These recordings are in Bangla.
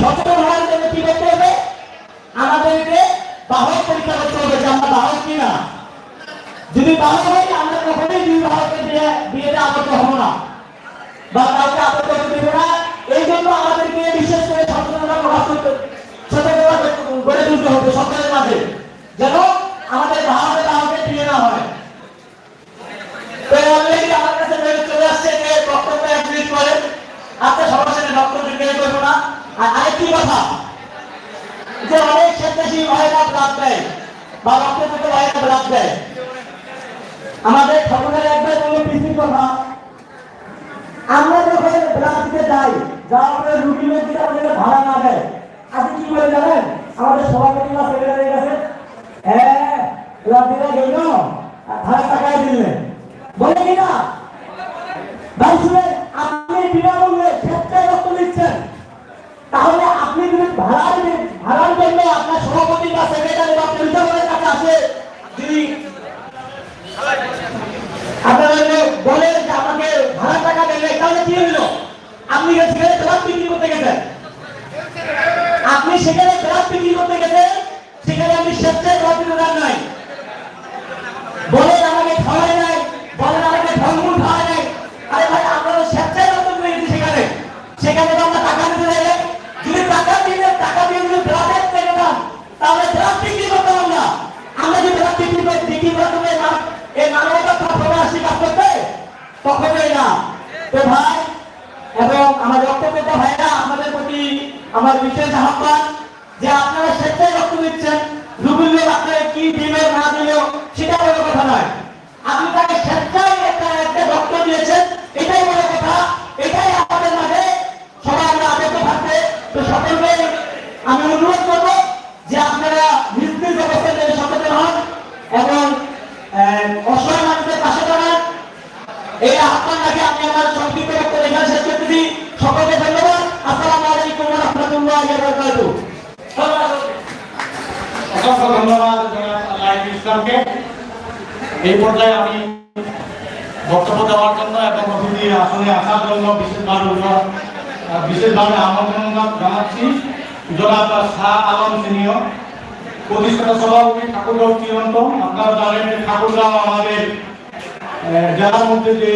সচেতন হওয়ার জন্য কি করতে হবে? আমাদেরকে বাহক পরীক্ষা করতে হবে যে আমরা বাহক কিনা। যদি বাহক হই আমরা কখনোই দুই বাহককে দিয়ে বিয়েতে আবদ্ধ হব না। বা কাউকে আবদ্ধ হতে দেব না। এই জন্য আমাদেরকে বিশেষ করে সচেতনতা সচেতনতা গড়ে তুলতে হবে সরকারের মাঝে। যেন আমাদের বাহকে বাহকে বিয়ে না হয় তো অলরেডি আমার কাছে মেল চলে আসছে যে বক্তব্য এক মিনিট করেন আপনার সবার সাথে বক্তব্য জিজ্ঞেস করব না আর আরেকটি কথা যে অনেক স্বেচ্ছাসেবী ভাইরা ব্লাড দেয় ব্লাড দেয়? আমাদের ঠাকুরের একবার বলে পিসির কথা। আমরা যখন যাই যাওয়ার পরে আমাদের ভাড়া না দেয় কি করে জানেন? আমাদের সভাপতি বা সেক্রেটারি কাছে হ্যাঁ দিতে গেল ভাড়া টাকায় দিলেন বলে কি না? ভাই শুনেন, আপনি বিনামূল্যে রক্ত দিচ্ছেন। তাহলে আপনি যদি ভাড়া আসে আপনারা বলেন যে আমাকে ভাড়া টাকা দেবে তাহলে কি হইল আপনি সেখানে আপনাদের প্রতি আমার বিশেষ আহ্বান যে আপনারা স্বেচ্ছায় রক্ত দিচ্ছেন। অসংখ্য ধন্যবাদ ইসলামকে এই পর্যায়ে আমি বক্তব্য দেওয়ার জন্য এবং অতিথি আসনে আসার জন্য বিশেষভাবে বিশেষভাবে আমন্ত্রণ জানাচ্ছি। জনাব শাহ আলম সিনিয়র প্রতিষ্ঠাতা সভাপতি ঠাকুরগাঁও চিরন্ত আপনারা জানেন যে আমাদের জেলার মধ্যে যে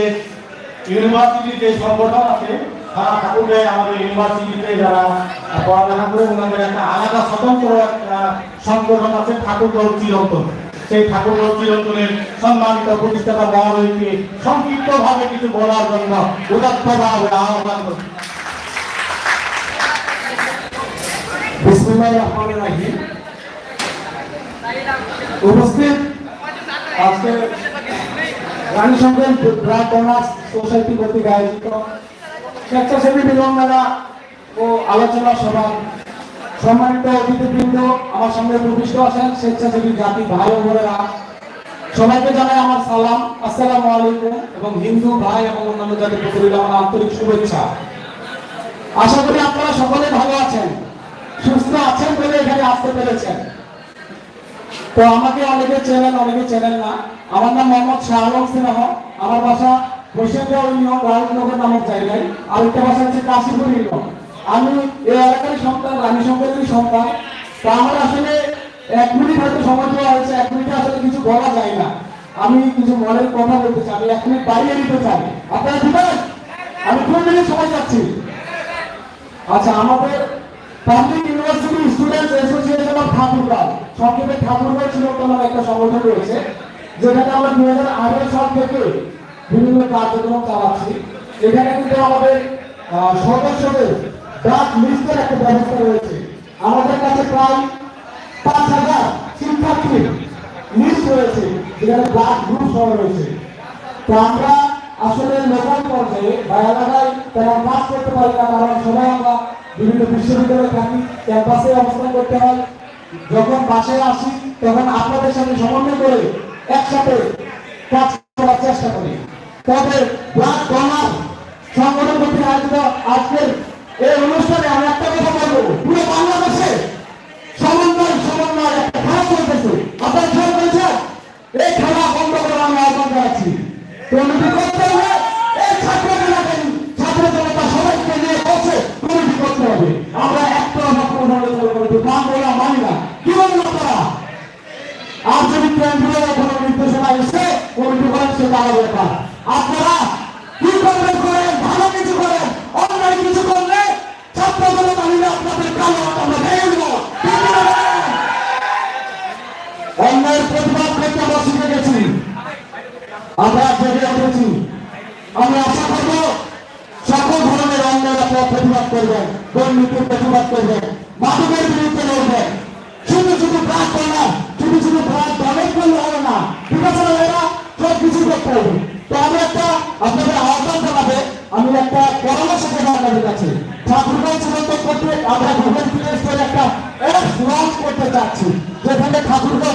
ইউনিভার্সিটি যে সংগঠন আছে তারা ঠাকুরগাঁয়ে আমাদের ইউনিভার্সিটিতে যারা পড়ালেখা করে ওনাদের একটা আলাদা স্বতন্ত্র একটা সংগঠন আছে ঠাকুরগাঁও চিরন্তন। সেই ঠাকুরগাঁও চিরন্তনের সম্মানিত প্রতিষ্ঠাতা মহোদয়কে সংক্ষিপ্ত ভাবে কিছু বলার জন্য উদাত্তভাবে আহ্বান করছি। উপস্থিত আজকে সোসাইটি কর্তৃক আয়োজিত স্বেচ্ছাসেবী মিলন মেলা ও আলোচনা সভা। সম্মানিত অতিথিবৃন্দ, আমার সঙ্গে উপবিষ্ট আছেন স্বেচ্ছাসেবী জাতি ভাই ও বোনেরা। সবাইকে জানাই আমার সালাম। আসসালামু আলাইকুম এবং হিন্দু ভাই এবং অন্যান্য জাতির প্রতি আমার আন্তরিক শুভেচ্ছা। আশা করি আপনারা সকলে ভালো আছেন, সুস্থ আছেন বলে এখানে আসতে পেরেছেন। তো আমাকে অনেকে চেনেন অনেকে চেনেন না। আমার নাম মোহাম্মদ শাহ আলম সিনহ। আমার বাসা হচ্ছে আমি সন্তান সন্তান। তো আমার আসলে এক মিনিট হয়েছে, এক মিনিটে আসলে কিছু বলা যায় না। আমি কিছু মনের কথা বলতে চাই, আমি এক মিনিট বাড়িয়ে নিতে চাই। আপনারা দিবেন আমি কোন মিনিট সময় চাচ্ছি। আচ্ছা আমাদের public university students association of Thakurgaon. সংক্ষেপে ঠাকুরগাঁও ছিল নামে একটা সংগঠন রয়েছে যেখানে আমরা দুই হাজার আঠারো সাল থেকে বিভিন্ন কার্যক্রম চালাচ্ছি। এখানে কিন্তু আমাদের সদস্যদের ব্লাড লিস্টের একটা ব্যবস্থা রয়েছে। আমাদের কাছে প্রায় পাঁচ হাজার শিক্ষার্থীর লিস্ট রয়েছে, যেখানে ব্লাড গ্রুপ সহ রয়েছে। তো আমরা আসলে লোকাল পর্যায়ে বা এলাকায় তেমন কাজ করতে পারি না, কারণ সবাই আমরা বিভিন্ন বিশ্ববিদ্যালয়ে থাকি, ক্যাম্পাসে অবস্থান করতে হয়। যখন বাসায় আসি, তখন আপনাদের সাথে সমন্বয় করে একসাথে কাজ করার চেষ্টা করি। তবে সংগঠন আয়োজিত এই অনুষ্ঠানে আমি একটা কথা বলব। পুরো বাংলাদেশে সমন্বয় সমন্বয় একটা খেলা চলতেছে। এই খেলা বন্ধ করে আমি ছাত্র আমরা একটা না। প্রতিবাদ করবেন দুর্নীতির প্রতিবাদ করবেন মাদকের বিরুদ্ধে লড়বেন শুধু শুধু ব্রাক করলাম শুধু শুধু ব্রাক দলের করলে হবে না। বিবেচনা এরা সব কিছু করতে হবে। তো আমি একটা আপনাদের আহ্বান জানাবে, আমি একটা পরামর্শ দেবো আপনাদের কাছে। ঠাকুরগাঁও চূড়ান্ত করতে আমরা স্টোরে একটা অ্যাপ লঞ্চ করতে চাচ্ছি। যেখানে ঠাকুরগাঁও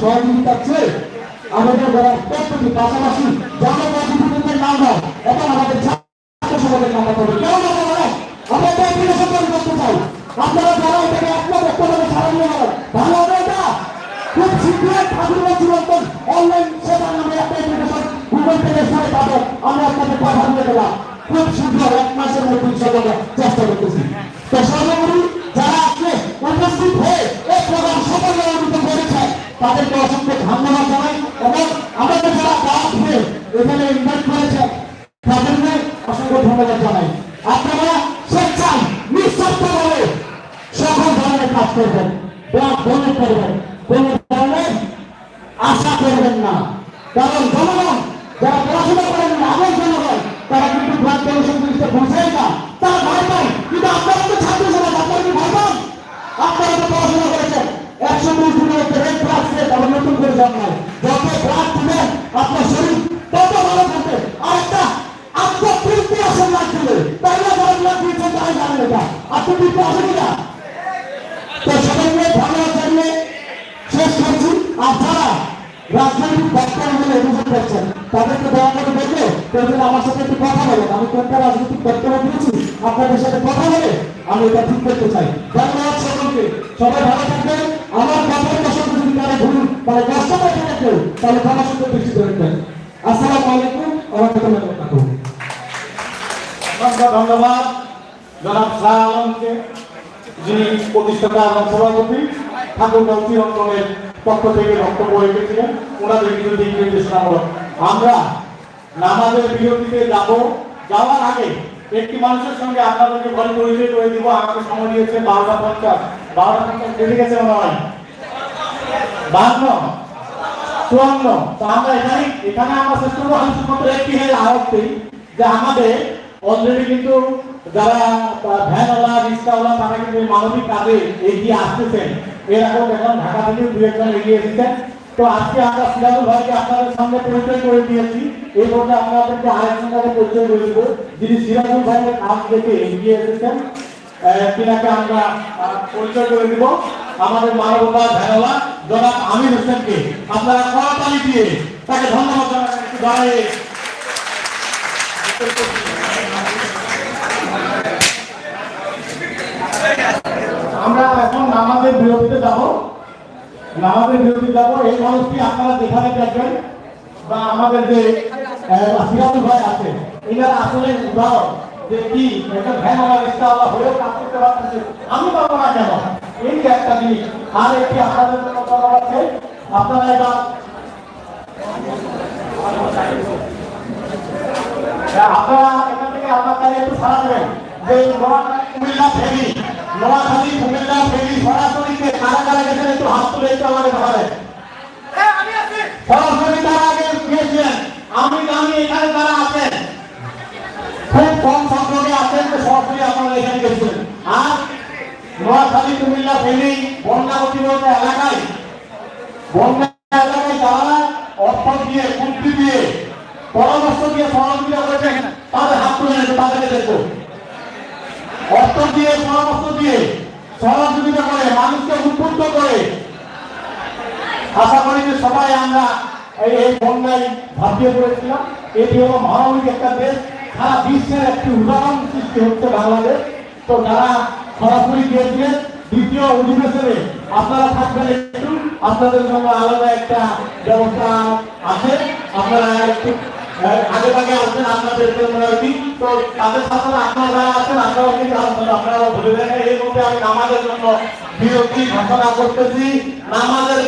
সহযোগিতা চেয়ে আমাদের যারা প্রত্যেকটি পাশাপাশি জনপ্রতিনিধিদের নাম হয় এবং আমাদের ছাত্র সমাজের নাম হবে কেউ না বলে? আমরা তো অ্যাপ্লিকেশন তৈরি করতে চাই। আপনারা যারা এটাকে একমত একটাভাবে ছাড়া নিয়ে গেলেন ভালো হবে এটা খুব শীঘ্রই ঠাকুরের জীবন্তন অনলাইন সেবার নামে একটা অ্যাপ্লিকেশন গুগল প্লে স্টোরে পাবেন আমরা আপনাদের কথা দিয়ে দিলাম খুব শীঘ্র এক মাসের মধ্যে সেটাকে চেষ্টা করতেছি। তো সর্বোপরি যারা আজকে উপস্থিত হয়ে তাদেরকে অসংখ্য ধন্যবাদ জানাই এবং আমাদের যারা গাছ হয়ে এখানে ইনভাইট করেছে, তাদেরকে অসংখ্য ধন্যবাদ জানাই। আপনারা স্বেচ্ছায় নিঃস্বার্থভাবে সকল ধরনের কাজ করবেন বন্ধ করবেন, কোন ধরনের আশা করবেন না। কারণ জনগণ, যারা পড়াশোনা করেন আগের জনগণ, তারা কিন্তু ব্লাড ডোনেশন জিনিসটা বুঝেই না। তারা ভয় পায়, কিন্তু আপনারা তো ছাত্র সমাজ আপনারা কি ভয় পান? আপনারা তো পড়াশোনা করেছেন, একশো জন্মায় যত দিবেন আপনার শরীর তত ভালো থাকবে তাই না জানেন এটা তো সবাইকে ধন্যবাদ জানিয়ে শেষ করছি আর যারা রাজনৈতিক বলে অভিযোগ করছেন তাদেরকে দয়া করে আমার সাথে একটু কথা বলেন আমি কোনটা রাজনৈতিক বক্তব্য দিয়েছি আপনাদের সাথে কথা বলে আমি এটা ঠিক করতে চাই। ধন্যবাদ সকলকে। সবাই ভালো থাকবেন। আমার কথার মানে পাই থাকে কেউ তাহলে ক্ষমা সুন্দর দৃষ্টি ধরবেন আসসালামু আলাইকুম রহমতুল্লাহ ধন্যবাদ। জনাব শাহ আলমকে, যিনি প্রতিষ্ঠাতা এবং সভাপতি, ঠাকুরগাঁও অঞ্চলের পক্ষ থেকে বক্তব্য রেখেছিলেন, ওনাদের কিছু দিক নির্দেশনামূলক। আমরা নামাজের বিরতিতে যাব। যাওয়ার আগে একটি মানুষের সঙ্গে আপনাদেরকে ঘরে পরিচয় করে দিব। আমাকে সময় দিয়েছে বারোটা পঞ্চাশ। বারোটা পঞ্চাশ গেছে হয়। বাহান্ন চুয়ান্ন। তো আমরা এখানে এখানে আমরা চেষ্টা করব শুধুমাত্র একটি হেড আহ্বান যে আমাদের অলরেডি কিন্তু যারা ভ্যানওয়ালা, রিক্সাওয়ালা, তারা কিন্তু মানবিক কাজে এগিয়ে আসতেছেন। এর আগেও দেখলাম ঢাকা থেকে দু একজন এগিয়ে এসেছেন। তো আজকে আমরা সিরাজুল ভাইকে আপনাদের সঙ্গে পরিচয় করে দিয়েছি। এই পর্যায়ে আপনাদেরকে আরেকজন তাকে পরিচয় করে দেবো, যিনি সিরাজুল ভাইয়ের কাজ দেখে এগিয়ে এসেছেন। তিনাকে আমরা পরিচয় করে দিব। আমাদের মানবতা ভ্যানওয়ালা জনাব আমির হোসেনকে। আপনারা কড়াতালি দিয়ে তাকে ধন্যবাদ আমরা এখন নামাজের বিরতিতে যাব। নামাজের বিরতি যাব। এই মানুষটি আপনারা যেখানে দেখবেন বা আমাদের যে সিরাজুল ভাই আছে এনারা আসলে উদাহরণ যে কি, একটা ভ্যান আমার কাজ করতে পারতেছে আমি পাবো না কেন? এই একটা জিনিস, আর একটি আপনাদের জন্য কথা আছে? আপনারা এবার আপনারা এখান থেকে আপনারা একটু সারা দেবেন। যে কুমিল্লা ফেরি নোয়াখালী কুমিল্লা ফেরি সরাসরিতে কারা গেছেন, একটু হাত তুলে একটু আমাকে দেখাবেন সরাসরি তারা আগে গিয়েছিলেন আমি আমি এখানে তারা আছেন খুব কম সংখ্যকে আছেন যে সরাসরি আপনারা এখানে গেছিলেন আর নোয়াখালী, কুমিল্লা ফেরি বন্যা প্রতিবন্ধ এলাকায়, বন্যা এলাকায় যারা অর্থ দিয়ে বুদ্ধি দিয়ে, পরামর্শ দিয়ে সহযোগিতা করেছে তাদের হাত তুলে নেবে, তাদেরকে দেখব। অর্থ দিয়ে, পরামর্শ দিয়ে সহযোগিতা করে, মানুষকে উদ্বুদ্ধ করে। আশা করি যে সবাই আমরা এই বন্যায় ভাবিয়ে পড়েছিলাম। এটি হলো মানবিক একটা দেশ। সারা বিশ্বের একটি উদাহরণ সৃষ্টি হচ্ছে বাংলাদেশ। তো যারা সরাসরি গিয়েছিলেন দ্বিতীয় অধিবেশনে, আপনারা থাকবেন একটু, আপনাদের জন্য আলাদা একটা ব্যবস্থা আছে। আপনারা একটু আগে ভাগে আসবেন আপনাদের কি। তো তাদের সাথে আপনারা আছেন, আপনারাও কিন্তু আপনারা ভুলে দেন এর মধ্যে আমি নামাজের জন্য বিরতি ঘোষণা করতেছি। নামাজের